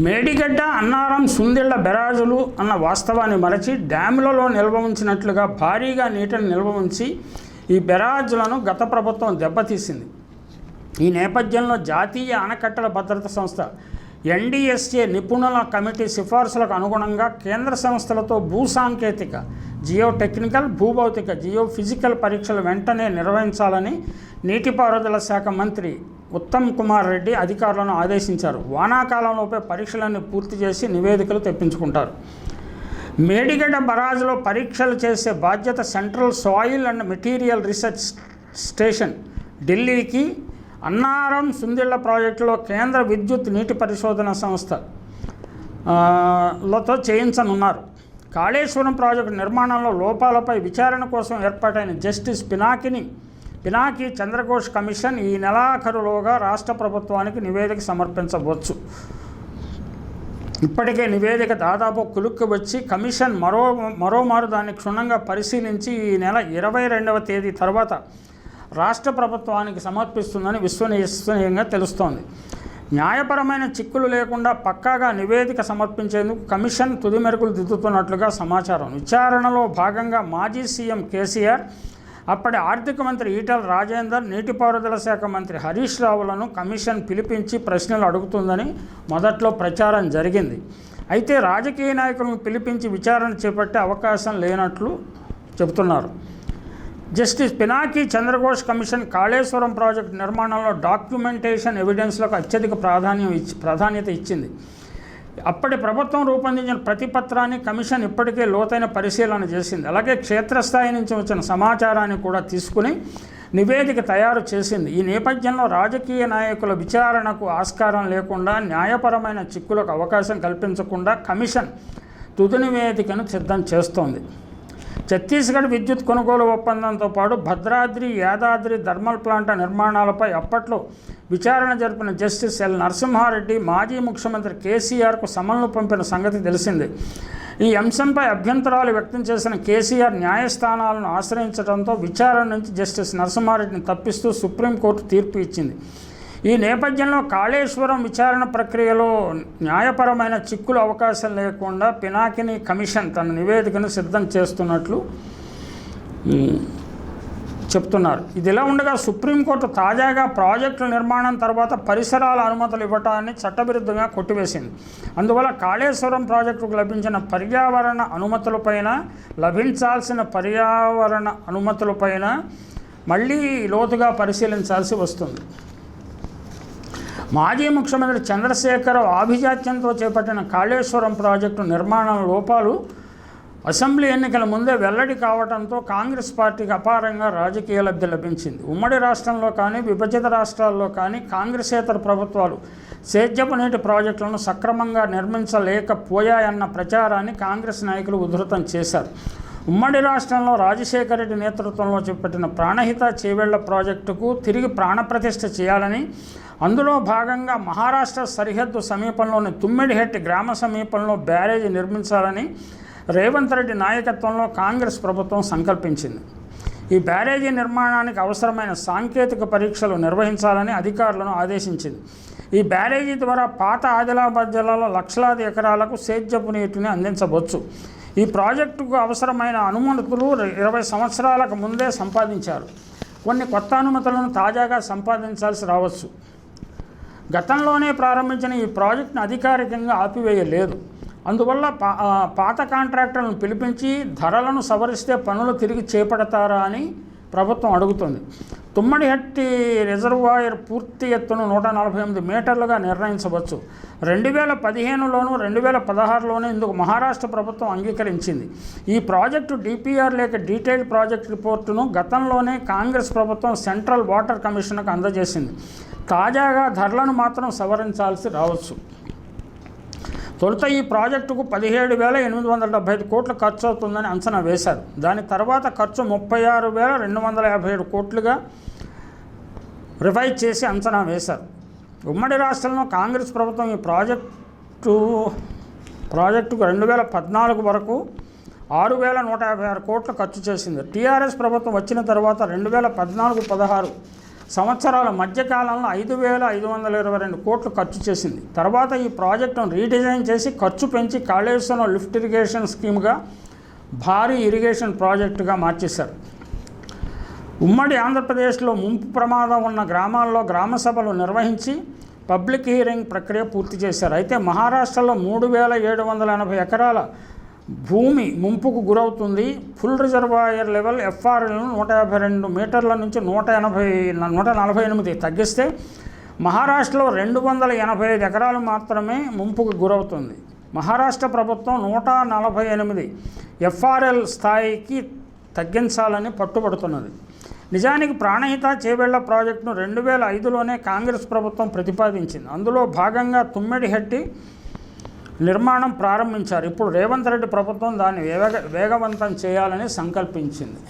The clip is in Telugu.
మేడిగడ్డ అన్నారం సుందిళ్ళ బెరాజులు అన్న వాస్తవాన్ని మరచి డ్యాములలో నిల్వ ఉంచినట్లుగా భారీగా నీటిని నిల్వ ఉంచి ఈ బెరాజులను గత ప్రభుత్వం దెబ్బతీసింది. ఈ నేపథ్యంలో జాతీయ ఆనకట్టల భద్రత సంస్థ ఎన్డీఎస్ఏ నిపుణుల కమిటీ సిఫార్సులకు అనుగుణంగా కేంద్ర సంస్థలతో భూ సాంకేతిక జియో టెక్నికల్ భూభౌతిక జియో ఫిజికల్ పరీక్షలు వెంటనే నిర్వహించాలని నీటిపారుదల శాఖ మంత్రి ఉత్తమ్ కుమార్ రెడ్డి అధికారులను ఆదేశించారు. వానాకాలంలోపే పరీక్షలన్నీ పూర్తి చేసి నివేదికలు తెప్పించుకుంటారు. మేడిగడ్డ బరాజ్లో పరీక్షలు చేసే బాధ్యత central soil and material research station ఢిల్లీకి అన్నారం సుందిళ్ళ ప్రాజెక్టులో కేంద్ర విద్యుత్ నీటి పరిశోధన సంస్థ లతో చేయించనున్నారు. కాళేశ్వరం ప్రాజెక్టు నిర్మాణంలో లోపాలపై విచారణ కోసం ఏర్పాటైన జస్టిస్ పినాకిని పినాకి చంద్రఘోష్ కమిషన్ ఈ నెలాఖరులోగా రాష్ట్ర ప్రభుత్వానికి నివేదిక సమర్పించవచ్చు. ఇప్పటికే నివేదిక దాదాపు కులుక్కు వచ్చి కమిషన్ మరో మరోమారు దాన్ని క్షుణ్ణంగా పరిశీలించి ఈ నెల ఇరవై రెండవ తేదీ తర్వాత రాష్ట్ర ప్రభుత్వానికి సమర్పిస్తుందని విశ్వసనీయంగా తెలుస్తోంది. న్యాయపరమైన చిక్కులు లేకుండా పక్కాగా నివేదిక సమర్పించేందుకు కమిషన్ తుది మెరుగులు దిద్దుతున్నట్లుగా సమాచారం. విచారణలో భాగంగా మాజీ సీఎం కేసీఆర్ అప్పటి ఆర్థిక మంత్రి ఈటల రాజేందర్ నీటిపారుదల శాఖ మంత్రి హరీష్ రావులను కమిషన్ పిలిపించి ప్రశ్నలు అడుగుతుందని మొదట్లో ప్రచారం జరిగింది. అయితే రాజకీయ నాయకులను పిలిపించి విచారణ చేపట్టే అవకాశం లేనట్లు చెబుతున్నారు. Justice Pinaki Chandraghose commission Kaleshwaram project నిర్మాణంలో డాక్యుమెంటేషన్ ఎవిడెన్స్లకు అత్యధిక ప్రాధాన్యం ఇచ్చి ప్రాధాన్యత ఇచ్చింది. అప్పటి ప్రభుత్వం రూపొందించిన ప్రతిపత్రాన్ని కమిషన్ ఇప్పటికే లోతైన పరిశీలన చేసింది. అలాగే క్షేత్రస్థాయి నుంచి వచ్చిన సమాచారాన్ని కూడా తీసుకుని నివేదిక తయారు చేసింది. ఈ నేపథ్యంలో రాజకీయ నాయకుల విచారణకు ఆస్కారం లేకుండా న్యాయపరమైన చిక్కులకు అవకాశం కల్పించకుండా కమిషన్ తుది నివేదికను సిద్ధం చేస్తోంది. ఛత్తీస్గఢ్ విద్యుత్ కొనుగోలు ఒప్పందంతో పాటు భద్రాద్రి యాదాద్రి థర్మల్ ప్లాంట్ నిర్మాణాలపై అప్పట్లో విచారణ జరిపిన జస్టిస్ ఎల్. నరసింహారెడ్డి మాజీ ముఖ్యమంత్రి కేసీఆర్కు సమన్లు పంపిన సంగతి తెలిసిందే. ఈ అంశంపై అభ్యంతరాలు వ్యక్తం చేసిన కేసీఆర్ న్యాయస్థానాలను ఆశ్రయించడంతో విచారణ నుంచి జస్టిస్ నరసింహారెడ్డిని తప్పిస్తూ సుప్రీంకోర్టు తీర్పు ఇచ్చింది. ఈ నేపథ్యంలో కాళేశ్వరం విచారణ ప్రక్రియలో న్యాయపరమైన చిక్కులు అవకాశం లేకుండా పినాకిని కమిషన్ తన నివేదికను సిద్ధం చేస్తున్నట్లు చెప్తున్నారు. ఇది ఇలా ఉండగా సుప్రీంకోర్టు తాజాగా ప్రాజెక్టుల నిర్మాణం తర్వాత పరిసరాల అనుమతులు ఇవ్వటాన్ని చట్టవిరుద్ధంగా కొట్టివేసింది. అందువల్ల కాళేశ్వరం ప్రాజెక్టుకు లభించిన పర్యావరణ అనుమతులపైన లభించాల్సిన పర్యావరణ అనుమతులపైన మళ్ళీ లోతుగా పరిశీలించాల్సి వస్తుంది. మాజీ ముఖ్యమంత్రి చంద్రశేఖరరావు ఆభిజాత్యంతో చేపట్టిన కాళేశ్వరం ప్రాజెక్టు నిర్మాణం లోపాలు అసెంబ్లీ ఎన్నికల ముందే వెల్లడి కావడంతో కాంగ్రెస్ పార్టీకి అపారంగా రాజకీయ లబ్ధి లభించింది. ఉమ్మడి రాష్ట్రంలో కానీ విభజిత రాష్ట్రాల్లో కానీ కాంగ్రెసేతర ప్రభుత్వాలు సేద్యపు నీటి ప్రాజెక్టులను సక్రమంగా నిర్మించలేకపోయాయన్న ప్రచారాన్ని కాంగ్రెస్ నాయకులు ఉధృతం చేశారు. ఉమ్మడి రాష్ట్రంలో రాజశేఖర రెడ్డి నేతృత్వంలో చేపట్టిన ప్రాణహిత చేవేళ్ళ ప్రాజెక్టుకు తిరిగి ప్రాణప్రతిష్ఠ చేయాలని అందులో భాగంగా మహారాష్ట్ర సరిహద్దు సమీపంలోని తుమ్మిడిహెట్టి గ్రామ సమీపంలో బ్యారేజీ నిర్మించాలని రేవంత్ రెడ్డి నాయకత్వంలో కాంగ్రెస్ ప్రభుత్వం సంకల్పించింది. ఈ బ్యారేజీ నిర్మాణానికి అవసరమైన సాంకేతిక పరీక్షలు నిర్వహించాలని అధికారులను ఆదేశించింది. ఈ బ్యారేజీ ద్వారా పాత ఆదిలాబాద్ జిల్లాలో లక్షలాది ఎకరాలకు సేద్యపు నీటిని అందించవచ్చు. ఈ ప్రాజెక్టుకు అవసరమైన అనుమతులు ఇరవై సంవత్సరాలకు ముందే సంపాదించారు. కొన్ని కొత్త అనుమతులను తాజాగా సంపాదించాల్సి రావచ్చు. గతంలోనే ప్రారంభించిన ఈ ప్రాజెక్టును అధికారికంగా ఆపివేయలేదు. అందువల్ల పా పాత కాంట్రాక్టర్లను పిలిపించి ధరలను సవరిస్తే పనులు తిరిగి చేపడతారా అని ప్రభుత్వం అడుగుతుంది. తుమ్మడిహట్టి రిజర్వాయర్ పూర్తి ఎత్తును నూట నలభై ఎనిమిది మీటర్లుగా నిర్ణయించవచ్చు. రెండు వేల పదిహేనులోను రెండు వేల పదహారులోనూ ఇందుకు మహారాష్ట్ర ప్రభుత్వం అంగీకరించింది. ఈ ప్రాజెక్టు డిపిఆర్ లేక డీటెయిల్డ్ ప్రాజెక్ట్ రిపోర్టును గతంలోనే కాంగ్రెస్ ప్రభుత్వం సెంట్రల్ వాటర్ కమిషన్కు అందజేసింది. తాజాగా ధరలను మాత్రం సవరించాల్సి రావచ్చు. తొలుత ఈ ప్రాజెక్టుకు పదిహేడు వేల ఎనిమిది వందల డెబ్బై ఐదు కోట్లు ఖర్చు అవుతుందని అంచనా వేశారు. దాని తర్వాత ఖర్చు ముప్పై ఆరు వేల రెండు వందల యాభై ఏడు కోట్లుగా రివైజ్ చేసి అంచనా వేశారు. ఉమ్మడి రాష్ట్రంలో కాంగ్రెస్ ప్రభుత్వం ఈ ప్రాజెక్టు ప్రాజెక్టుకు రెండు వేల పద్నాలుగు వరకు ఆరు వేల నూట యాభై ఆరు కోట్లు ఖర్చు చేసింది. టీఆర్ఎస్ ప్రభుత్వం వచ్చిన తర్వాత రెండు వేల పద్నాలుగు పదహారు సంవత్సరాల మధ్యకాలంలో ఐదు వేల ఐదు వందల ఇరవై రెండు కోట్లు ఖర్చు చేసింది. తర్వాత ఈ ప్రాజెక్టును రీడిజైన్ చేసి ఖర్చు పెంచి కాళేశ్వరం లిఫ్ట్ ఇరిగేషన్ స్కీమ్గా భారీ ఇరిగేషన్ ప్రాజెక్టుగా మార్చేశారు. ఉమ్మడి ఆంధ్రప్రదేశ్లో ముంపు ప్రమాదం ఉన్న గ్రామాల్లో గ్రామ సభలు నిర్వహించి పబ్లిక్ హియరింగ్ ప్రక్రియ పూర్తి చేశారు. అయితే మహారాష్ట్రలో మూడు వేల ఏడు వందల ఎనభై ఎకరాల భూమి ముంపుకు గురవుతుంది. ఫుల్ రిజర్వాయర్ లెవెల్ ఎఫ్ఆర్ఎల్ను నూట యాభై రెండు మీటర్ల నుంచి నూట ఎనభై నూట నలభై ఎనిమిది తగ్గిస్తే మహారాష్ట్రలో రెండు వందల ఎనభై ఐదు ఎకరాలు మాత్రమే ముంపుకు గురవుతుంది. మహారాష్ట్ర ప్రభుత్వం నూట నలభై ఎనిమిది ఎఫ్ఆర్ఎల్ స్థాయికి తగ్గించాలని పట్టుబడుతున్నది. నిజానికి ప్రాణహిత చేవేళ్ళ ప్రాజెక్టును రెండు వేల ఐదులోనే కాంగ్రెస్ ప్రభుత్వం ప్రతిపాదించింది. అందులో భాగంగా తుమ్మెడిహెట్టి నిర్మాణం ప్రారంభించారు. ఇప్పుడు రేవంత్ రెడ్డి ప్రభుత్వం దాన్ని వేగ వేగవంతం చేయాలని సంకల్పించింది.